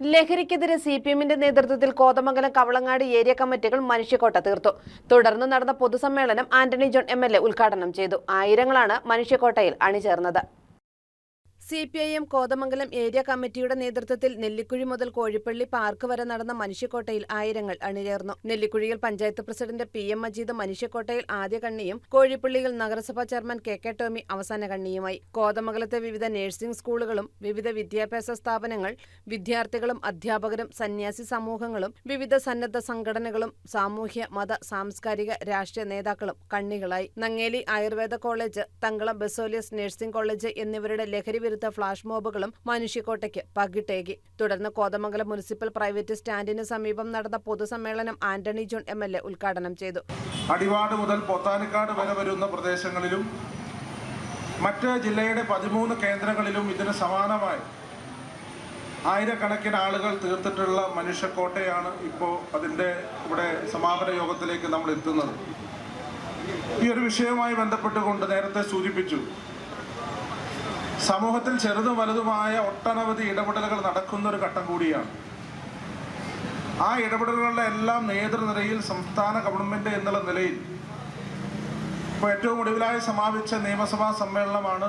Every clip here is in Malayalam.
ലഹരിക്കെതിരെ സി പി എമ്മിന്റെ നേതൃത്വത്തിൽ കോതമംഗലം കവളങ്ങാട് ഏരിയ കമ്മിറ്റികൾ മനുഷ്യക്കോട്ട തീർത്തു തുടർന്ന് നടന്ന പൊതുസമ്മേളനം ആന്റണി ജോൺ എം ഉദ്ഘാടനം ചെയ്തു. ആയിരങ്ങളാണ് മനുഷ്യക്കോട്ടയിൽ അണിചേർന്നത്. C P I M Kothamangalam area കമ്മിറ്റിയുടെ നേതൃത്വത്തിൽ നെല്ലിക്കുഴി മുതൽ കോഴിപ്പള്ളി പാർക്ക് വരെ നടന്ന മനുഷ്യക്കോട്ടയിൽ ആയിരങ്ങൾ അണിചേർന്നു. നെല്ലിക്കുഴിയിൽ panchayat president P M Majeed മനുഷ്യക്കോട്ടയിൽ ആദ്യ കണ്ണിയും കോഴിപ്പള്ളിയിൽ നഗരസഭാ ചെയർമാൻ കെ കെ ടോമി അവസാന കണ്ണിയുമായി. കോതമംഗലത്തെ വിവിധ നഴ്സിംഗ് സ്കൂളുകളും വിവിധ വിദ്യാഭ്യാസ സ്ഥാപനങ്ങൾ വിദ്യാർത്ഥികളും അധ്യാപകരും സന്യാസി സമൂഹങ്ങളും വിവിധ സന്നദ്ധ സംഘടനകളും സാമൂഹ്യ മത സാംസ്കാരിക രാഷ്ട്രീയ നേതാക്കളും കണ്ണികളായി. Nangeli Ayurveda college Thankalam Baselios nursing college എന്നിവരുടെ ലഹരി വിരുദ്ധ ഫ്ളാഷ് മോബുകളും മനുഷ്യക്കോട്ടയ്ക്ക് പകിട്ടേകി. തുടർന്ന് കോതമംഗലം മുനിസിപ്പൽ പ്രൈവറ്റ് സ്റ്റാൻഡിന് സമീപം നടന്ന പൊതുസമ്മേളനം Antony John M L A ഉദ്ഘാടനം ചെയ്തു. അടിവാട് മുതൽ പൊത്താനിക്കാട് വരെ വരുന്ന പ്രദേശങ്ങളിലും മറ്റ് ജില്ലയുടെ പതിമൂന്ന് കേന്ദ്രങ്ങളിലും ഇതിന് സമാനമായി ആയിരക്കണക്കിന് ആളുകൾ തീർത്തിട്ടുള്ള മനുഷ്യക്കോട്ടയാണ് ഇപ്പോൾ അതിന്റെ ഇവിടെ സമാപന യോഗത്തിലേക്ക് നമ്മൾ എത്തുന്നത്. ഈ ഒരു വിഷയവുമായി ബന്ധപ്പെട്ടുകൊണ്ട് നേരത്തെ സൂചിപ്പിച്ചു സമൂഹത്തിൽ ചെറുതും വലുതുമായ ഒട്ടനവധി ഇടപെടലുകൾ നടക്കുന്ന ഒരു ഘട്ടം കൂടിയാണ്. ആ ഇടപെടലുകളുടെ എല്ലാം നേതൃനിരയിൽ സംസ്ഥാന ഗവൺമെന്റ് എന്നുള്ള നിലയിൽ ഇപ്പോൾ ഏറ്റവും ഒടുവിലായി സമാപിച്ച നിയമസഭാ സമ്മേളനമാണ്.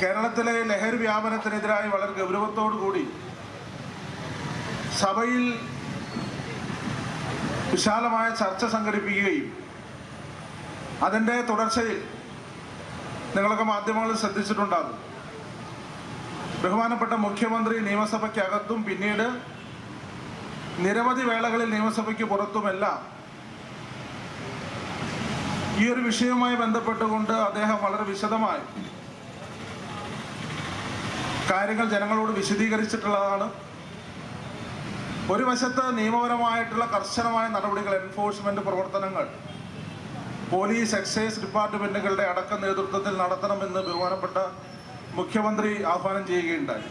കേരളത്തിലെ ലഹരി വ്യാപനത്തിനെതിരായി വളരെ ഗൗരവത്തോടു കൂടി സഭയിൽ വിശാലമായ ചർച്ച സംഘടിപ്പിക്കുകയും അതിന്റെ തുടർച്ചയിൽ നിങ്ങളൊക്കെ മാധ്യമങ്ങളിൽ ശ്രദ്ധിച്ചിട്ടുണ്ടാകും. ബഹുമാനപ്പെട്ട മുഖ്യമന്ത്രി നിയമസഭയ്ക്കകത്തും പിന്നീട് നിരവധി വേളകളിൽ നിയമസഭയ്ക്ക് പുറത്തുമെല്ലാം ഈ ഒരു വിഷയവുമായി ബന്ധപ്പെട്ടുകൊണ്ട് അദ്ദേഹം വളരെ വിശദമായി കാര്യങ്ങൾ ജനങ്ങളോട് വിശദീകരിച്ചിട്ടുള്ളതാണ്. ഒരു വശത്ത് നിയമപരമായിട്ടുള്ള കർശനമായ നടപടികൾ എൻഫോഴ്സ്മെന്റ് പ്രവർത്തനങ്ങൾ പോലീസ് എക്സൈസ് ഡിപ്പാർട്ട്മെന്റുകളുടെ അടക്ക നേതൃത്വത്തിൽ നടത്തണമെന്ന് ബഹുമാനപ്പെട്ട മുഖ്യമന്ത്രി ആഹ്വാനം ചെയ്യുകയുണ്ടായി.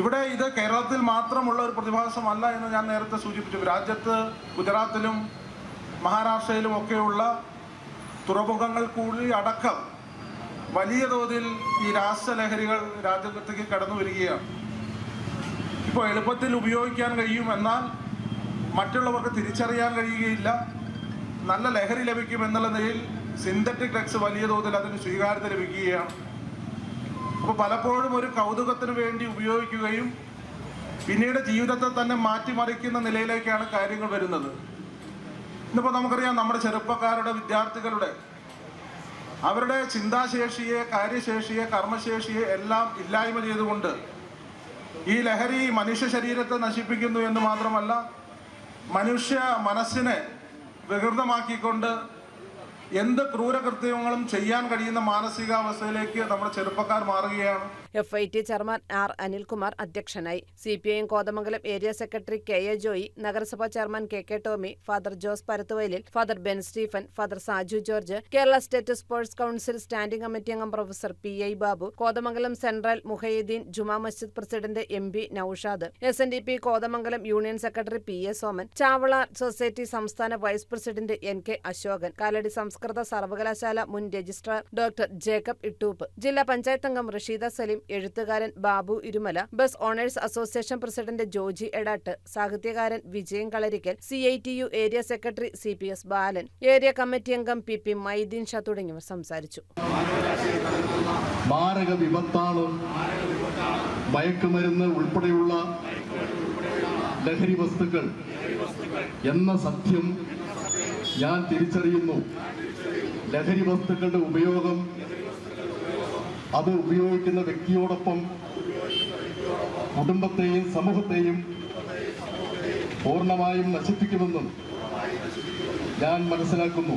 ഇവിടെ ഇത് കേരളത്തിൽ മാത്രമുള്ള ഒരു പ്രതിഭാസമല്ല എന്ന് ഞാൻ നേരത്തെ സൂചിപ്പിച്ചു. രാജ്യത്ത് ഗുജറാത്തിലും മഹാരാഷ്ട്രയിലും ഒക്കെയുള്ള തുറമുഖങ്ങൾ കൂടി അടക്കം വലിയ തോതിൽ ഈ രാസലഹരികൾ രാജ്യത്തേക്ക് കടന്നു വരികയാണ്. ഇപ്പോൾ എളുപ്പത്തിൽ ഉപയോഗിക്കാൻ കഴിയും എന്നാൽ മറ്റുള്ളവർക്ക് തിരിച്ചറിയാൻ കഴിയുകയില്ല. നല്ല ലഹരി ലഭിക്കും എന്നുള്ള നിലയിൽ സിന്തറ്റിക് ഡ്രഗ്സ് വലിയ തോതിൽ അതിന് സ്വീകാര്യത ലഭിക്കുകയാണ്. അപ്പോൾ പലപ്പോഴും ഒരു കൗതുകത്തിന് വേണ്ടി ഉപയോഗിക്കുകയും പിന്നീട് ജീവിതത്തെ തന്നെ മാറ്റിമറിക്കുന്ന നിലയിലേക്കാണ് കാര്യങ്ങൾ വരുന്നത്. ഇന്നിപ്പോൾ നമുക്കറിയാം നമ്മുടെ ചെറുപ്പക്കാരുടെ വിദ്യാർത്ഥികളുടെ അവരുടെ ചിന്താശേഷിയെ കാര്യശേഷിയെ കർമ്മശേഷിയെ എല്ലാം ഇല്ലായ്മ ചെയ്തുകൊണ്ട് ഈ ലഹരി മനുഷ്യ ശരീരത്തെ നശിപ്പിക്കുന്നു എന്ന് മാത്രമല്ല മനുഷ്യ മനസ്സിനെ വികൃതമാക്കിക്കൊണ്ട് എന്ത് ക്രൂരകൃത്യങ്ങളും ചെയ്യാൻ കഴിയുന്ന മാനസികാവസ്ഥയിലേക്ക് നമ്മുടെ ചെറുപ്പക്കാർ മാറുകയാണ്. F I T chairman R Anilkumar അധ്യക്ഷനായി. C P I Kothamangalam area secretary K A Joy നഗരസഭാ chairman K K Tomy father Jose Parathuvayalil father Ben Stephen father Saju George Kerala state sports council standing committee അംഗം professor P I Babu Kothamangalam central Muhyuddin Juma Masjid president M P Naushad S N D P Kothamangalam union secretary P A Soman ചാവള society സംസ്ഥാന vice president N K Ashokan Kalady സംസ്കൃത സർവകലാശാല മുൻ രജിസ്ട്രാർ ഡോക്ടർ ജേക്കബ് ഇട്ടൂപ്പ് ജില്ലാ പഞ്ചായത്ത് അംഗം റഷീദ സലീം എഴുത്തുകാരൻ Babu Irumala bus owners association president Joji Edattu സാഹിത്യകാരൻ Vijayan Kalarikkal C I T U area secretary C P S Balan area committee അംഗം പി പി മൈദീൻ ഷാ തുടങ്ങിയവർ സംസാരിച്ചു. മാരക വിപത്താണ് മയക്കുമരുന്ന് ഉൾപ്പെടെയുള്ള ലഹരി വസ്തുക്കൾ എന്ന സത്യം ഞാൻ തിരിച്ചറിയുന്നു. ലഹരി വസ്തുക്കളുടെ ഉപയോഗം അത് ഉപയോഗിക്കുന്ന വ്യക്തിയോടൊപ്പം കുടുംബത്തെയും സമൂഹത്തെയും പൂർണമായും നശിപ്പിക്കുമെന്നും ഞാൻ മനസ്സിലാക്കുന്നു.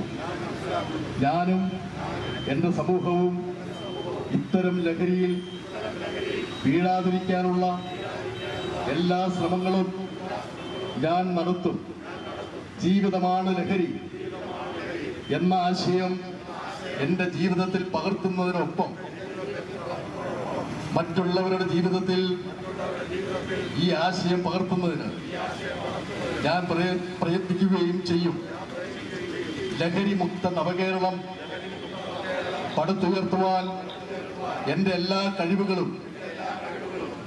ഞാനും എന്റെ സമൂഹവും ഇത്തരം ലഹരിയിൽ വീഴാതിരിക്കാനുള്ള എല്ലാ ശ്രമങ്ങളും ഞാൻ നടത്തും. ജീവിതമാണ് ലഹരി എന്ന ആശയം എന്റെ ജീവിതത്തിൽ പകർത്തുന്നതിനൊപ്പം മറ്റുള്ളവരുടെ ജീവിതത്തിൽ ഈ ആശയം പകർത്തുന്നതിന് ഞാൻ പ്രയ- പ്രയത്നിക്കുകയും ചെയ്യും. ലഹരി മുക്ത നവകേരളം പടുത്തുയർത്തുവാൻ എന്റെ എല്ലാ കഴിവുകളും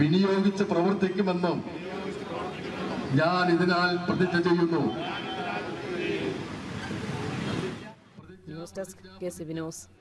വിനിയോഗിച്ച് പ്രവർത്തിക്കുമെന്നും ഞാൻ ഇതിനാൽ പ്രതിജ്ഞ ചെയ്യുന്നു. News desk K C B news.